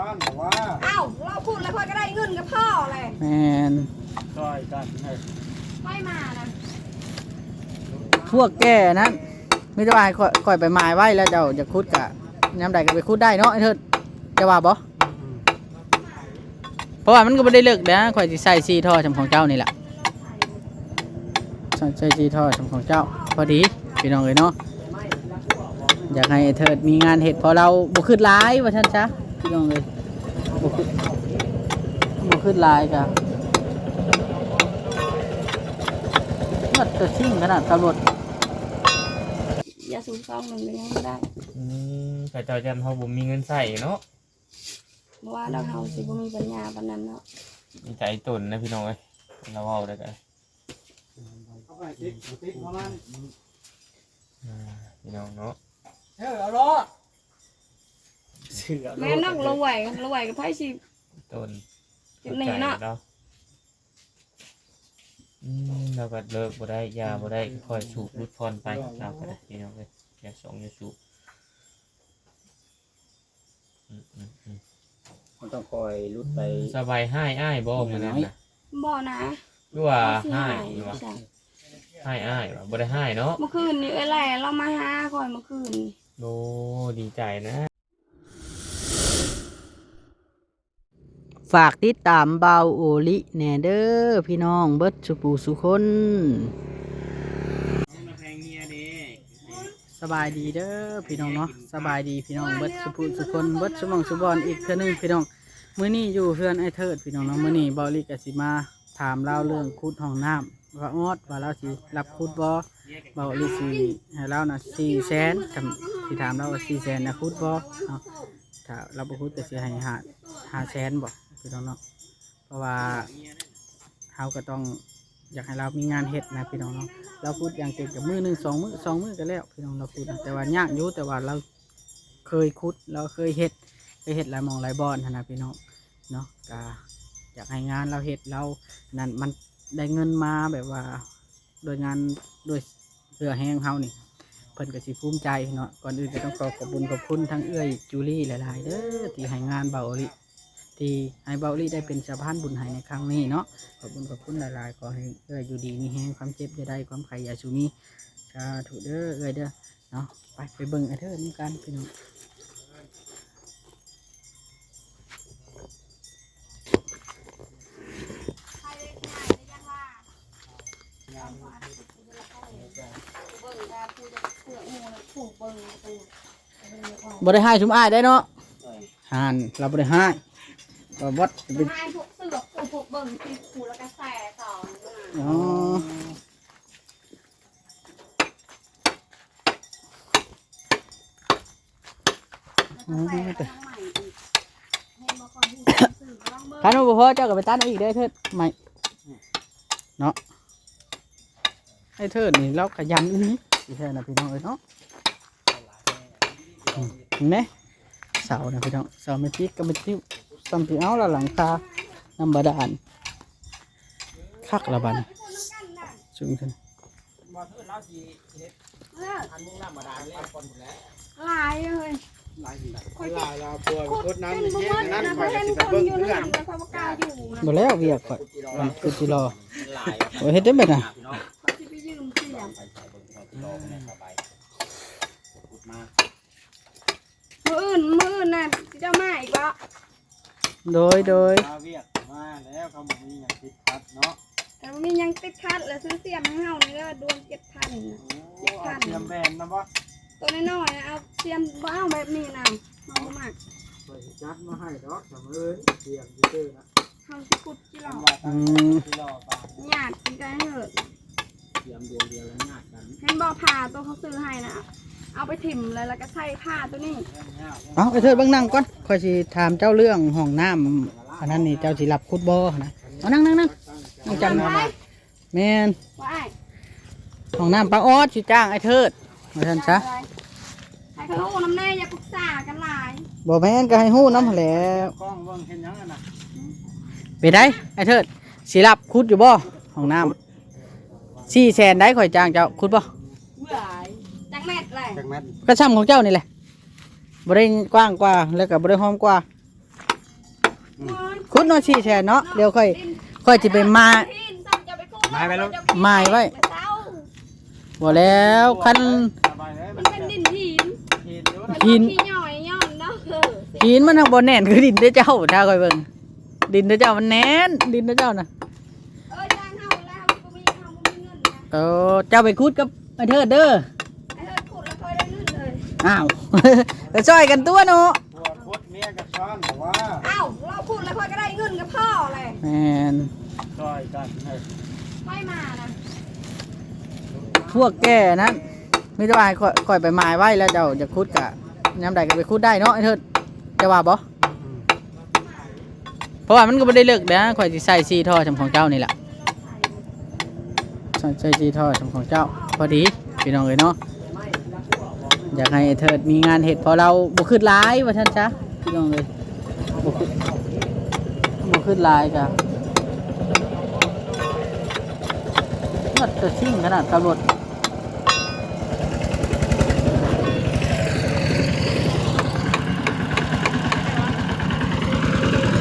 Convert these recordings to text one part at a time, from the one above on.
บ้านบอกว่าเอ้าเราพูดแล้วค่อยก็ได้เงินกับพ่อเลยแมนช่วยกันให้ไม่มานะพวกแก่นั้นมิตรวายก่อยไปหมายไว้แล้วเจ้าจะคุดกะยามใดก็ไปคุดได้เนาะไอ้เถิดจะว่าบ่เพราะว่ามันก็ไม่ได้เลิกนะข่อยสิใส่ซีท่อชำของเจ้านี่แหละใส่ใส่ซีท่อชำของเจ้า พอดีพี่น้องเลยเนาะอยากให้ไอ้เถิดมีงานเห็ดพอเราบุขึ้นร้ายว่าท่านจ้ะ พี่น้องเลยบุขึ้นบุขึ้นร้ายจ้ะว่าจะชิ่งขนาดตำรวจอย่าสูงซองหนึ่งยังไม่ได้อืมแต่เจ้าจันเขาบ่มีเงินใส่เนาะเพราะว่าเราเฮาสิบ่มีปัญญาปานนั้นเนาะมีใจตุนนะพี่น้องเอ้ยเราเอาได้กันเอาไปติ๊กติ๊กประมาณอ่าพี่น้องเนาะเฮ้ยเอารอด เชื่อแม่นอกรวยรวยกับไผสิตุนจุดนี้เนาะเราอืมเราก็เลิกบ่ได้ยาบ่ได้ค่อยสูบรุดพรไปเราก็ได้พี่น้องเอ้ยอย่าสองอย่าสูบอืมอืมอืมมันต้องคอยลุดไปสบายให้อ้ายบ่มื้อนั้นน่ะบ่นะหรือว่าสิให้หายหรือว่าใช่ให้อ้ายว่าบ่ได้ให้เนาะเมื่อคืนนี่เอ้ยแหละเรามาหาคอยเมื่อคืนโอ้ดีใจนะ ฝากติดตามเบาโอลิแนเดอร์พี่น้องเบิดสุปูสุคนสบายดีเด้อพี่น้องเนาะสบายดีพี่น้องเบิดสุปูสุคนเบิดสมองสุบอลอีกเทื่อหนึงพี่น้องมื้อนี้อยู่เพื่อนไอเทิดพี่น้องเนาะมื้อนี้เบาลิกสิมาถามเล่าเรื่องคุดห้องน้ำว่าออดว่าเราสิรับคุดบ่เบาลิสิให้เราน่ะ4แสนกับสิถามเราว่า4แสนนะคุดบ่เนาะถ้าเราบ่คุดก็สิให้หาแสนบ่ พี่น้องเนาะเพราะว่าเฮาก็ต้องอยากให้เรามีงานเฮ็ดนะพี่น้องเนาะเราพูดอย่างเก่งกับมือหนึ่งสองมือสองมือก็แล้วพี่น้องเราพูดนะแต่ว่ายากอยู่แต่ว่าเราเคยคุดเราเคยเฮ็ดเคยเฮ็ดหลายมองหลายบอนนะพี่น้องเนาะก็อยากให้งานเราเฮ็ดเรานั่นมันได้เงินมาแบบว่า โดยงานโดยเพื่อแห้งเฮานี่เพิ่นก็สิภูมิใจเนาะก่อนอื่นก็ต้องขอขอบคุณขอบคุณทั้งเอื้อยจูลี่หลาย ๆ เด้อที่ให้งานเบาอลิ ที่ให้เบาอลิได้เป็นสะพานบุญให้ในครั้งนี้เนาะขอบคุณขอบคุณหลายๆขอให้เอ้ยอยู่ดีมีแห้งความเจ็บจะได้ความไข่อย่าสูมีสาธุเด้อเอ้ยเด้อเนาะไปไปเบิ่งไอ้เธอนี่กันพี่น้องบ่ได้ให้ชุมอ้ายได้เนาะหานเราบ่ได้ให้ก็ วัดเป็นให้พวกเสือกพวกพวกเบิ่งที่ผูแล้วก็แส่ต่ออ๋ออ๋อแต่คันว่าบ่พอเจ้าก็ไปตัดเอาอีกได้อเถิดไม่เนาะให้เถิดนี่เราขยันอีนี้พี่แท้นะพี่น้องเอ้ยเนาะอืมเห็นไหมเสานะพี่น้องเสาเมจิกกับเมจิ ซัมพีเอาละหลังคาน้ำบาดาลคักละบัดนจุงขึ้นบ่เถิดเราสิเฮ็ดอันมุ่งน้ำมาดานแล้วคนแล้วหลายเลยหลายอยู่หลายเราปวดกดน้ำเป็นเย็บ่นเบิ่งนั่นนะคเพอยราะเห็นสิคไปนเบิ่งอยู่เพื่ในอนหันแต่เขาบ่กล้าอยู่นะบ่แล้วเวียกก่อนหลามันคือสิรอหลายโอ้ยเฮ็ดได้เบิดน่ะพี่น้องเขาสิไปยืมเสียงไปใส่เบิ่งเขารอไปสบายพูดมามืออื่นมืออื่นน่ะเจ้ามาอีกวะ โดยโดยมาเวียกมาแล้วเขาบอกมีอย่างติดพัดเนาะแต่ว่ามียังติดคัดแล้วซื้อเสียมให้เฮานี่ก็ดวงเจ็ดพันน่ะโอ้เอาเตรียมแบนนะบ่ตัวน้อยๆนะเอาเสียมบ้าวแบบนี้นะเอาบ่มากเปิดจัดมาให้ดอกสำเอ้ยเตรียมเด้อนะเฮาสิขุดกี่หลอทำว่าตั้งที่รอปลาหยาดกินกันให้เถอะเตรียมเดียวเดียวแล้วงาดกัน เห็นบ่ผ้าตัวเขาซื้อให้นะ เอาไปถิ่มเลยแล้วก็ใส่ผ้าตัวนี้เงี้ยเอาไอ้เถิดเบิ่งนั่งก่อนค่อยสิถามเจ้าเรื่องห้องน้ำอันนั้นนี่เจ้าสิรับคุดบ่นะเอานั่งนั่งนั่งนั่งจำไว้แม่นไว้ห้องน้ำปลาออดสิจ้างไอ้เถิดว่าซั่นซะให้เขาโอ้น้ำแน่อย่าปรึกษากันหลายบ่แม่นก็ให้ฮู้นำหั้นแหล้วกล้องเบิ่งเห็นยังอะนะไปได้ไอ้เถิดสิรับคุดอยู่บ่ห้องน้ำ4แสนได้ข่อยจ้างเจ้าคุดบ่จักแม่ดเลย จักแมทก็ซ้ำของเจ้านี่แหละบ่ได้กว้างกว่าแล้วก็บ่ได้หอมกว่าคุดเนาะสี่แสนเนาะเดี๋ยวค่อยค่อยจะไปมามาไปแล้วหมายไว้บ่แล้วคันสบายเลยมันเป็นดินหินหินอยู่หินขี้หน่อยย่อนเนาะเออหินมันทางบ่แน่นคือดินเด้อเจ้าถ้าค่อยเบิ่งดินเด้อเจ้ามันแน่นดินเด้อเจ้าน่ะเออจ้างเฮาแล้วกูมีเฮาบ่มีเงินนะเออเจ้าไปคุดกับไอ้เทิดเด้อ อ้าวจะช่วยกันตัวเนาะบัวพุดเมียกับช้อนบอกว่าอ้าวเราขุดแล้วค่อยก็ได้เงินกับพ่อเลยแม่นซอยกันให้ไม่มานะพวกแก่นั้นมีแต่ว่าให้ค่อยค่อยไปหมายไว้แล้วเจ้าจะคุดกะยามใดก็ไปคุดได้เนาะไอ้เทิดจะว่าบ่เพราะว่ามันก็บ่ได้เลิกนะข่อยสิใส่ซีท่อจำของเจ้านี่แหละใส่ใส่ซีท่อจำของเจ้า พอดีพี่น้องเอ้ยเนาะ อยากให้ไอ้เทิดมีงานเฮ็ดพอเราบ่ขึ้นหลายว่าท่านจ๊ะพี่น้องเอ้ยบ่ขึ้นบ่ขึ้นหลายจ้ะรถจะชิ่งขนาดตำรวจ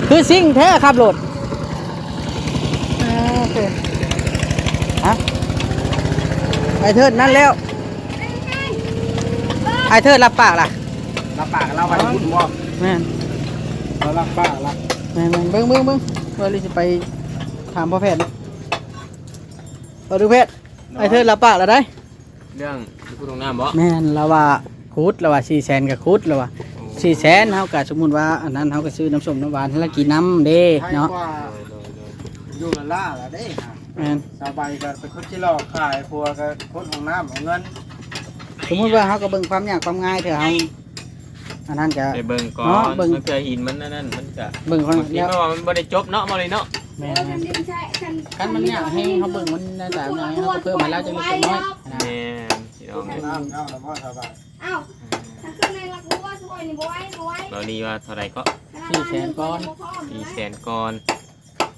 คือซิ่งแท้ครับรถอ่าโอเคฮะไอเทิดนั่นแล้ว ไอเทิดรับปากล่ะรับปากเราไปพูดบ่แม่นเรารับปากละแม่นแม่นเบิ้งเบิ้งเบิ้งว่าเราจะไปถามพ่อแพทย์เนาะเอาดูแพทย์ไอเทิดรับปากแล้วได้ เรื่องพูดตรงหน้าบ่แม่นเราว่าคุดเราว่าสี่แสนกับคุดเราว่าสี่แสนเฮาก็สมมุติว่าอันนั้นเฮาก็ซื้อน้ำส้มน้ำหวานให้เรากินน้ำเด้ให้เนาะกว่าอยู่ละล่าละเด้ฮะแม่นสบายกันเป็นคนที่หลอกขายพัวกับคนของน้ำเอาเงิน สมมุติว่าเฮาก็เบิ่งความยากความง่ายเถอะเฮาอันนั้นก็ ไปเบิ่งก่อเนาะนเบิ่ง มันเคยหินมันนั่นนั่นมันจะเบิ่งความบางทีแล้วเพราะว่ามันบ่ได้จบเนาะมาเลยเนาะแม่โอ้ยนคันดินใช่คันคันมันยากให้เฮาเบิ่งมันน่าจะง่ายเฮาก็เพิ่มมาแล้วจังเล็กจังน้อยนะ แม่นพี่น้องเอ้ยน้ำเอาแล้วพ่อสบายอ้าวถ้าขึ้นในหลักบัวสวยนี่บ่ไหว้บ่ไหว้เรานี่ว่าเท่าไหร่ก็สี่แสนก้อน สี่แสนก่อน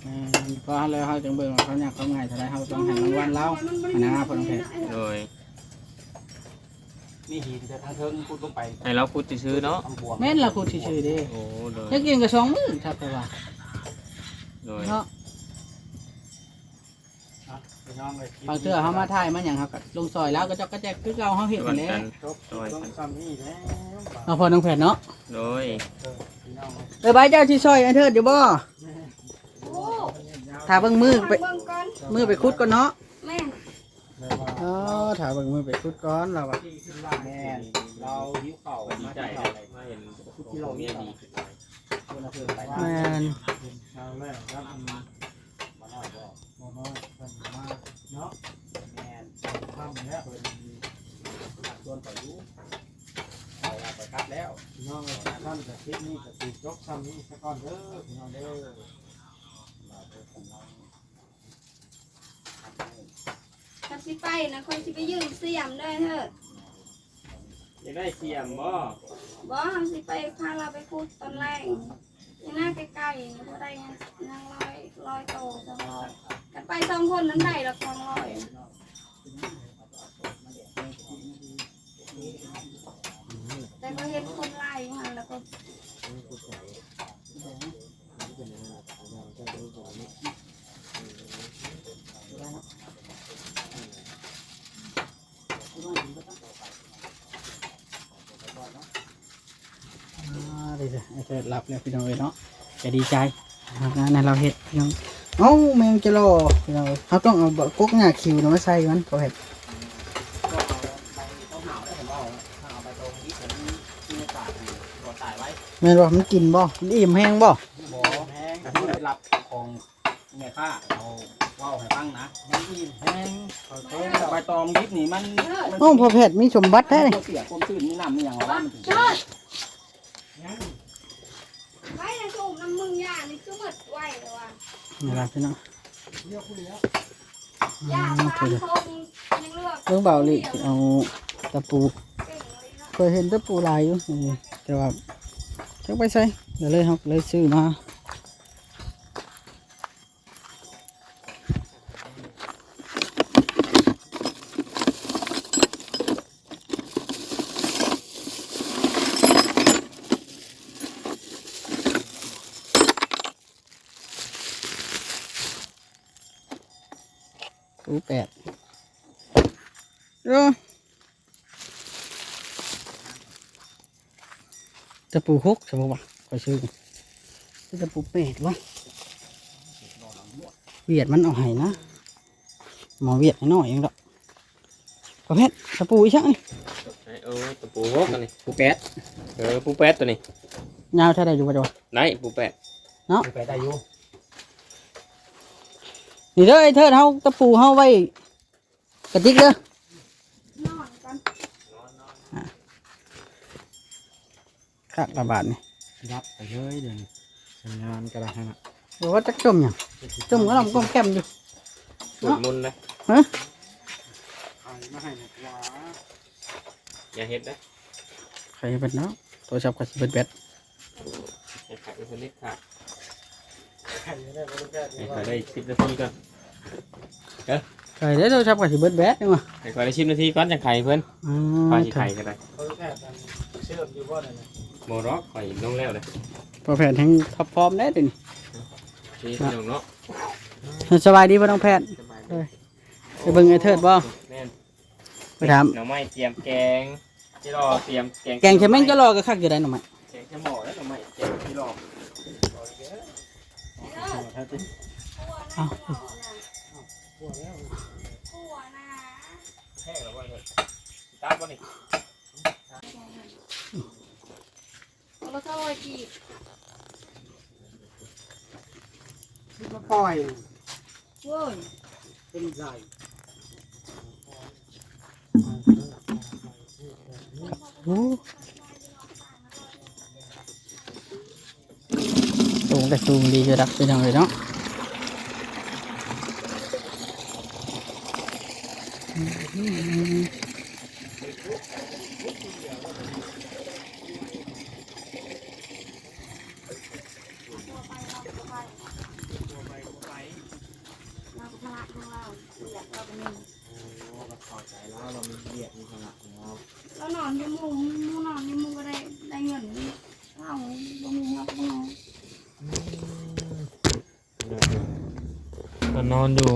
แม่นก็แล้วเฮาจังเบิ่งว่าความยากความง่ายเท่าใดเฮาต้องให้รางวัลเราอันนะพ่อน้องแพทย์โดย นี่หินจะทางเทิงพูดลงไปให้เราพูดซื้อๆเนาะทำบวงแม่นล่ะคุดซื่อๆเด้โอ้โดยจะกินก็สองมื้อครับแต่ว่าโดยเนาะพี่น้องเลยบางเทื่อเฮามาถ่ายมาหยังเฮาก็ลงซอยแล้วก็จอกกระแจกคือเก่าเฮาเฮ็ดวันั่นนแหละกันจบต้องซ้ำนี่แล้วเอาพ่อน้องแพทย์เนาะโดยพี่น้องเออใบเจ้าที่ซอยไอ้เทิดอยู่บ่โอ้ถ้าเบิ่งมือไปเบิ่งก่อนมือไปคุดก่อนเนาะแม่เลยว่า อ๋อถ้าเบิ่งมือไปคุดก่อนเราอะแม่เราหิวเข่าดีมาใจใจมาเห็นที่เราเนี่ยดีขึ้นไปแม่นเราแรกรับมาหน่อยบอกมาน่อยเพิ่นมาเนาะแม่ทำแล้วเพิ่นตัดส่วนไปอยู่เอาไปคัดแล้วน้องท่านจะคลิปนี้จะติดยกซ้ำนี้สักก่อนเด้อพี่น้องเด้อ ถ้าสิไปนะคนสิไปยืมเสียมได้เถอะจะได้เสียมบ่บ่ทำสิไปพาเราไปพูดตอนแรกนี่น่าใกล้ๆนี่บ่ได้ยังนางร้อยร้อยโตสองร้อยกันไปสองคนนั้นได้ละสองร้อยแต่ก็เห็นคนไล่อยู่หันแล้วก็ อ่าดีจ้ะไอ้เทิดรับแล้วพี่น้องเอ้ยเนาะจะดีใจงานนั้นเราเฮ็ดพี่น้องเอ้าแมงจะรอพี่น้องเขาต้องเอาก๊กหน้าคิวนะมาใส่มันเฮ็ดก็เหนาวได้ผมเอาถ้าเอาไปตรงนี้ผมที่ในบ่ตายไว้แม่นบ่มันกินบ่มันอิ่มแห้งบ่บ่แห้งแต่ที่ได้รับของแม่ค้าเอา ว่าวให้ฟังนะแห้งอิ่มแห้งใบตองดิบนี่มันมันโอ้พ่อแพทย์มีสมบัติแท้นี่เสียความชื้นมีน้ำมีอย่างว่ามันถึงเชิดไว้ในสูบน้ำมึงย่านี่คือหมดไว้เลยว่ะนี่ล่ะพี่น้องย่าอืมตามคือคงยังเลือกเบิ่งเบาลิเอาตะปูเก่งเลยเนาะเคยเห็นตะปูลายอยู่นี่แต่ว่าจักไปใส่เดี๋ยวเลยครับเลยซื้อมา ปูแปดเออ ตะปูหกใช่ปะวะคอยซื้อตะปูแปดวะเวียดมันเอาให้นะหมอเวียดให้หน่อยเองดอกประเภทตะปูอีช่างนี่เออตะปูหกอันนี้ปูแปดเออปูแปดตัวนี้ยาวเท่าไรอยู่ปะจ๊ะไหนปูแปดไปได้อยู่นี่เด้อไอ้เธอเฮาตะปูเฮาไว้กระติกเด้อน อนกัน คักระบาดนี่รับไปเลยเดี๋ยวนี้ทำงานกระดาษนะบอกว่าจักจมหยังจมก็ลำก้มแก้มอยู่สูตรมุนต์นะฮะใครมาให้นะว่าอย่าเฮ็ดนะใครเป็นเนาะตัวชับกับสิเบ็ดเบ็ดให้ขาดเป็นคนเล็กขาดใครจะได้บริการให้ขาดได้สิบนาทีก่อนใครได้ตัวชับกับสิเบ็ดเบ็ดนี่มาให้ขาดได้สิบนาทีก่อนจังไข่เพิ่นอ๋ปลาอสิไข่ก็ได้บริการกันเชื่อมอยู่บ่เนี่ยนะ โมร็อกข่อยลงแล้วเลยพอแผนทั้งท็อปฟอร์มได้ดินี่พี่น้องเนาะสบายดีป่ะน้องแพทย์สบายเออไปเบิ่งไอ้เทิดบ่แม่นไปถามหน่อไม้เตรียมแกงที่รอเตรียมแกงแกงเขมงจะรอก็คักอยู่ได้หน่อไหมแกงแค่หม้อแล้วหน่อไม้แกงที่รอถ้าติดเอาพวกแล้วผัวนะแห้งแล้วว่าเลยตาบ่นี่ เราเท่าไหร่กี่มาปล่อยเว้ยเป็นใหญ่โอ้สูงแต่สูงดีจะดักไปทางเลยเนาะเรานอนอยู่มุมมูนอนอยู่มุมก็ได้ได้เงินเอาบ่มุมเราก็นอน ก็ นอนอยู่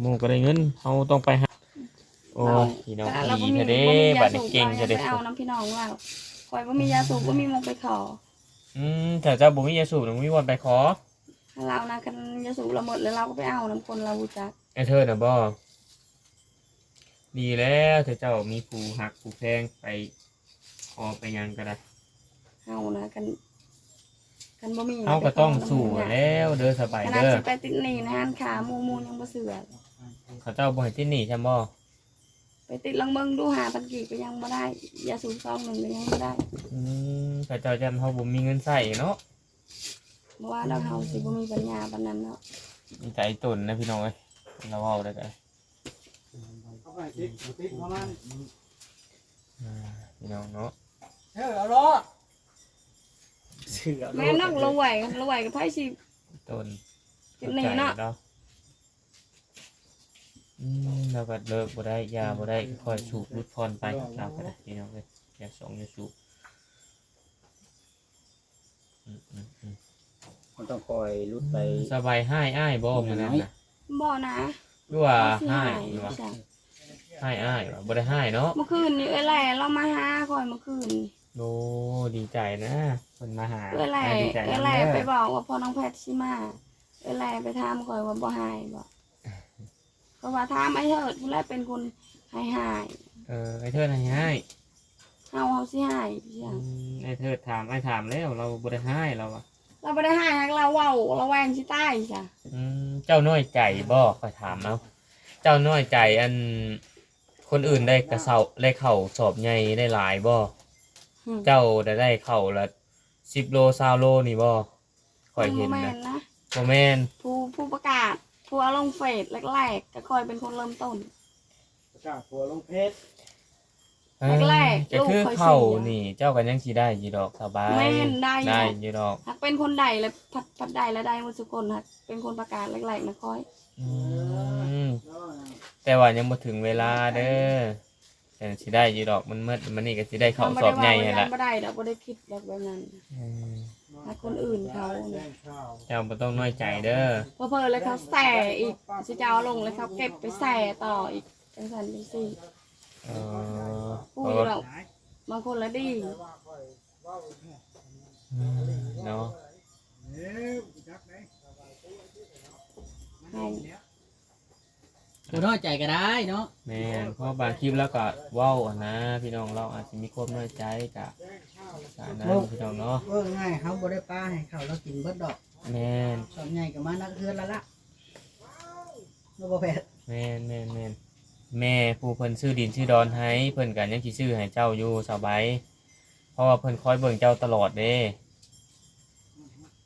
หมู่ก็ได้เงินเฮาต้องไปหาโอ้ยพี่น้องเราดีบ่มีเถอะเด้บ่มีบัยาดสูนี้บเก่งเราจะไปได้เอาน้ำพี่น้องเราคอยบ่มียาสูบบ่มีมงไปขออืมถ้าเจ้าบ่มียาสูบต้องมีวันไปขอเรานะกันยาสูบเราหมดแล้วเราก็ไปเอาน้ำคนเรารู้จักไอ้เธอน่ะบ่ดีแล้วถ้าเจ้ามีผู้หักผู้แพงไปขอไปหยังก็ได้เฮานะกัน กันบ่มีเฮาก็ต้องสู้แล้วเด้อสบายขนาดเด้อสิไปติดหนี้นะฮันขาหมูหมูยังบ่เสือเขาเจ้าบ่ให้ที่นี่ใช่บ่ไปติดลังเบิงดูหาปันกี่ก็ยังบ่ได้ยาสูบซองหนึ่งก็ยังบ่ได้อืมเขาเจ้าจำเฮาบ่มีเงินใช้เนาะเพราะว่าเราเฮาสิบ่มีปัญญาปานนั้นเนาะมีใจตุนนะพี่น้องเอ้ยเราเว้าได้ก็เอาไปติดติดประมาณอ่าพี่น้องเนาะเออเอาล้อ เสือแม่นอกระไหวระไหวกับไผสิตุนติดหนี้เนาะเราอืมเราก็เลิกบ่ได้ยาบ่ได้ค่อยสูบรุดพรไปเราก็ได้พี่น้องเอ้ยอย่าสองอย่าสูบอืมอืมอืมมันต้องคอยลุดไป สบายให้อ้ายบ่มื้อนั้นน่ะบ่นะหรือว่าสิให้หายอยู่ว่าจ้ะให้อ้ายว่าบ่ได้ให้เนาะ เมื่อคืนนี่เอ้ยแหล่เรามาหาคอยเมื่อคืน โอ้ดีใจนะเพิ่นมาหาเอ้ยแหล่อ้ายดีใจเอ้ยนำแหล่เด้อไปบอกว่าพ่อน้องแพทย์สิมาเอ้ยแหล่ไปถามคอยว่าบ่หายบ่ก็ว่าถามไอ้เถิดผู้แรกเป็นคนหายหายเออไอ้เทิดให้ให้เฮาเฮาสิหายพี่อืจ้ะมไอ้เทิดถามไอ้ถามแล้วเราบ่ได้ให้เราอะเราบ่ได้หายหักเราเว้าเราแวงสิตายจ้ะอืมเจ้าน้อยใจบ่ค่อยถามเอาเจ้าน้อยใจอันคนอื่นได้กระเซาได้เข่าสอบใหญ่ได้หลายบ่ อืม เจ้าได้ได้เข่าละ10โล20โลนี่บ่ค่อยเห็นบ่แม่นะนนะบ่แม่นผู้ผู้ประกาศ ผู้เอาลงเฟซแรกๆก็คอยเป็นคนเริ่มต้น ประกาศตัวลงเพจเออแรกๆจะคือลูกค่อยเข่าเสียนี่ เจ้าก็ยังสิได้อยู่ดอกสบายแม่นได้อยู่ได้อยู่ดอกหักเป็นคนใดเลยพัดพัดใดและใดหมดสุคนหักเป็นคนประกาศแรกๆนะคอย อืมแต่ว่ายังบ่ถึงเวลาเด้อ แต่สิได้อยู่ดอกมันเมื่อมันนี่ก็สิได้เข้าสอบใหญ่ทำหั่นบ่ได้ล่ะว่าบ่ได้ดอกบ่ได้คิดแบบแบบนั้นอืมหักคนอื่นเขาเนี่ยเจ้าบ่ต้องน้อยใจเด้อพอเพอเลยเขาแส่อีกสิจะเอาลงเลยเขาเก็บไปแส่ต่ออีกจังสันจังสี่เออพูดแล้วบางคนละดีเนาะ บ่น้อยใจก็ได้เนาะแม่นเพราะบางคลิปแล้วก็เว้าอะนะพี่น้องเราอาจจะมีความน้อยใจกะกะนั้นพี่น้องเนาะเออง่ายเขาบ่ได้ป้าให้เขาเรากินเบิดดอกแม่นสอบใหญ่ก็มานักเฮือนละละบ่บ่แพ้แม่นแม่นแม่นแม่ผู้เพิ่นซื้อดินซื้อดอนให้เพิ่นก็ยังสิซื้อให้เจ้าอยู่สบายเพราะว่าเพิ่นคอยเบิ่งเจ้าตลอดเด้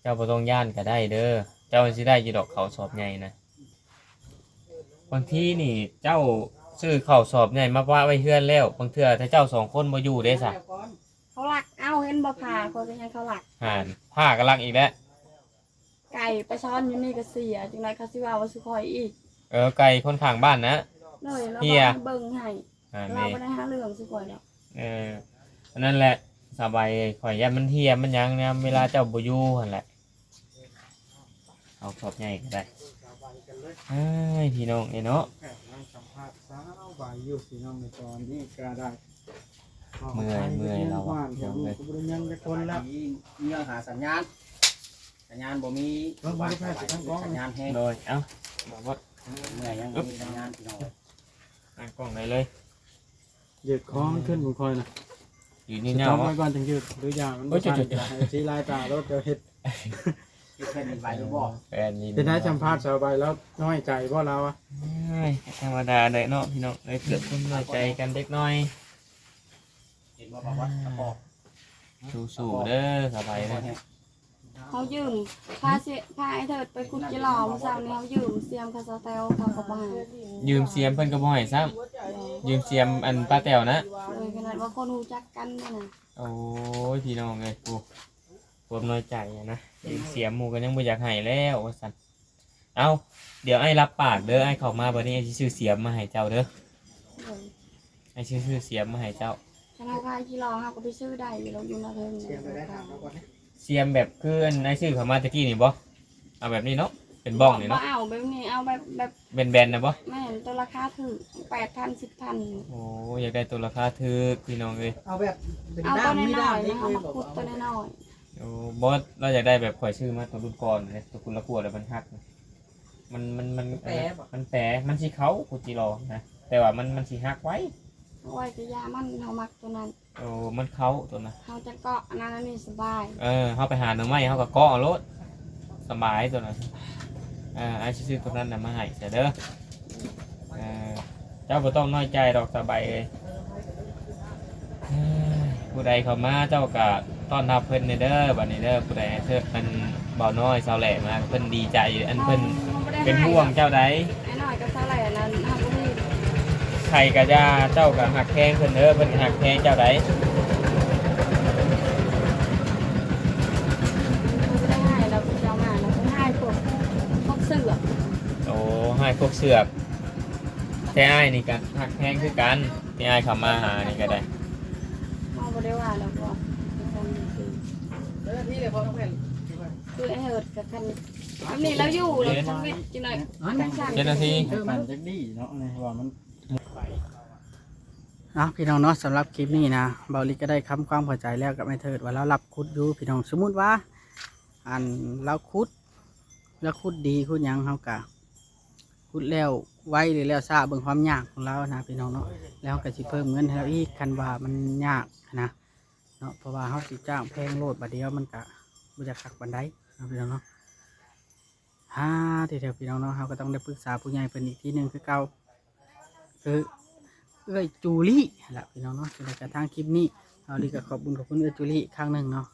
เจ้าบ่ต้องย่านก็ได้เด้อเจ้าสิได้อยู่ดอกเขาสอบใหญ่นะ บางทีนี่เจ้าซื้อข้าวสอบใหญ่มาว่าไว้เฮือนแล้วบางเทื่อถ้าเจ้าสองคนบ่อยู่เด้ซะเขาหลักเอาเห็นบ่ผ่าคนก็ยังเขาหลักห่านผ้ากำลังอีกแล้วไก่ไปซ้อนอยู่นี่ก็เสียจังไรเขาสิว่าว่าสุคอยอีก เออไก่คนข้างบ้านนะเลยแล้วเฮีก็ยเบิ่งให้อ่าเรานี่ไม่ได้หาเรื่องสุคอยหรอกเอออันนั้นแหละสบายข่อยยันมันเทียมมันหยังเนี่ยเวลาเจ้าบ่อยู่หั่นแหละเอาสอบใหญ่ก็ได้ เอ้ยพี่น้องเอ้ยเนาะสัมภาษณ์สาวใบอยู่พี่น้องในตอนนี้ก็ได้เมื่อยเมื่อยเราอะบ้านของลูกก็บ่ได้ยังจะคนละเงื่อหาสัญญาณ สัญญาณบ่มีเออบ่ได้แพ้สิทั้งกล้องสัญญาณแห้งโดยเอ้าบอกว่าเมื่อยยังบ่มีสัญญาณพี่น้องตั้งกล้องไหนเลยยืดคอมันขึ้นผมคอยนะอยู่สินี่เนาจอมไว้ะก่อนจังยืดหรืออย่างมันโอ้ยจุดๆบ่ทันให้สีลายตารถเดี๋ยวเฮ็ด คือเพิ่นมีใบรู้บ่แฟนนี่เป็นได้สัมภาษณ์สาวใบแล้วน้อยใจบ่เราอะเอ้ยธรรมดาเลยเนาะพี่น้องเลยเกิดความน้อยใจกันเล็กน้อยเห็นบ่บอกว่าตะปอกสู้ๆเด้อสบายเด้อเขายืมพาเสียพาไอ้เถิดไปกุดจิหลอมอเช้านี้เขายืมเสียมคาสเตลเขาก็บ่ให้ยืมเสียมเพิ่นก็บ่ให้ซ้ำยืมเสียมอันป้าแต๋วนะเลยขนาดว่าคนรู้จักกันเนี่ยนะโอ้ยพี่น้องเลยกู ความน้อยใจอะนะยืมเสียมหมู่ก็ยังบ่อยากให้แล้วว่าซั่นเอาเดี๋ยวไอ้รับปากเด้อไอ้เข้ามาบัดนี้ไอ้สิซื้อเสียมมาให้เจ้าเด้อเลยไอ้สิซื้อเสียมมาให้เจ้าขนาดพาจิหลอมเขาก็ไปซื้อได้อยู่เราอยู่นาเทิงเสียงไปได้ถามเขาก่อนนะเสียมแบบคืออันไอ้ซื้อเข้ามาตะกี้นี่บ่เอาแบบนี้เนาะเป็นบ้องนี่บ่เนาะเอาแบบนี้เอาแบบแบบเป็นแบนๆนะบ่ไม่เห็นตัวราคาถึงแปดพันสิบพันโอ้ยอยากได้ตัวราคาถูกพี่น้องเอ้ยเอาแบบเป็นเอาด้าตัวมไม่น้ด้าอมยๆนี่นะเคเอายมาบอกขุดว่าตัวน้อยโอ้บอสเราอยากได้แบบข่อยชื่อมาตัวรุ่นก่อนเลยตัวคุณละกลัวแล้วมันหักนะมันมันมันมันแปรมันสีเขากูจีรอนะแต่ว่ามันมันสีหักไว้ๆเอาไว้กับยามันเขามักตัวนั้นโอ้มันเขาตัวนะเขาจะเกาะอันนั้นอันนี้สบายเออเขาไปหาหน่อไม้เขาก็เกาะเอารถสบายตัวนั้นเออไอ้ซื้อตัวนั้นน่ะมาให้เสียเด้อเออเจ้าบ่ต้องน้อยใจดอกสบายเลยเอ้ยผู้ใดเข้ามาเจ้าก็ ต้อนรับเพิ่นเด้อบัดนี้เด้อผู้ใดเธอมันเบาน้อยสาวแหล่มาเพิ่นดีใจอันเพิ่นเป็นห่วงเจ้าใดไอ้หน่อยก็เท่าไหร่อันนั้นเขาก็มีใครกะยาเจ้ากับหักแพงเพิ่นเด้อเพิ่นหักแพงเจ้าใดเขาไม่ได้ให้เราไปเจ้ามาเราต้องให้พวกพวกเสือกโอ้ให้พวกเสือกแต่อ้ายนี่กันหักแพงคือกันที่อ้ายเข้ามาหานี่ก็ได้เขาไม่ได้ว่าเราก็เป็นคนคือ เจ้าหน้าที่เลยพอต้องแผ่นคือไอ้เหิดกับคันอันนี้เราอยู่เราทั้งเวทจีหน่อยจังสันเจ้าหน้าที่เออมันจักดีเนาะนี่ว่ามันอะพี่น้องเนาะสำหรับคลิปนี้นะเบาลิก็ได้คำความเข้าใจแล้วกับไอ้เถิดว่าเรารับคุดอยู่พี่น้องสมมุติว่า อันเราคุดแล้วคุดดีคุดหยังเฮากะคุดแล้วไวหรือแล้วซาเบิ่งความยากของเรานะพี่น้องเนาะแล้วก็สิเพิ่มเงินให้เราอีกคันว่ามันยากนะเนาะเพราะว่าเฮาสิจ้างแพงโลดบัดเดียวมันกะ บ่จะคักบันไดเนาะพี่น้องเนาะฮ่าเดียวๆพี่น้องเนาะเฮาก็ต้องได้ปรึกษาผู้ใหญ่เพิ่นอีกทีหนึ่งคือเก่าคือเอ้ยจูลี่แหละพี่น้องเนาะสำหรับการทางคลิปนี้เอาดีก็ขอบคุญขอบคุณเอ้ยจูลี่ครั้งหนึ่งเนาะ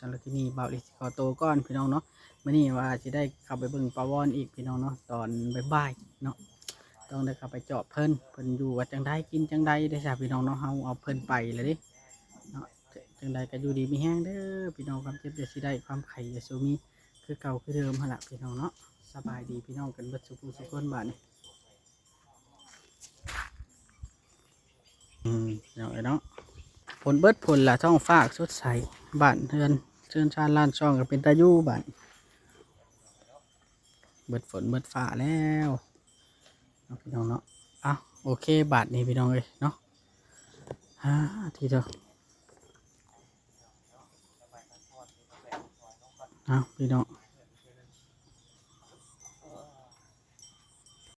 สำหรับที่นี่บ่าวลิสิขอโตก่อนพี่น้องเนาะมื่อนี้ว่าจะได้ข้าไปเบิ่งปลาวอนอีกพี่น้องเนาะตอนบ่ายๆเนาะต้องได้ข้าไปเจาะเพิ่นเพิ่นอยู่ว่าจังใดกินจังใดได้จ้ะพี่น้องเนาะเฮาเอาเพิ่นไปเลยดิ จังใดก็อยู่ดีมีแห้งเด้อพี่น้องความเจ็บจะสิได้ความไข่จะสูมีคือเก่าคือเดิมหละพี่น้องเนาะสบายดีพี่น้องกันเบิดสุขุสุขคนบ้านนี้อืมเอาไอ้เนาะผลเบิดผลละท้องฟากสดใสบ้านเฮือนเชิญชานล้านช่องก็เป็นตาอยู่บัดเบิดฝนเบิดฟ้าแล้วพี่น้องเนาะเอาโอเคบาทนี้พี่น้องเลยเนาะฮ่าทีเดียว อาพี่น้อง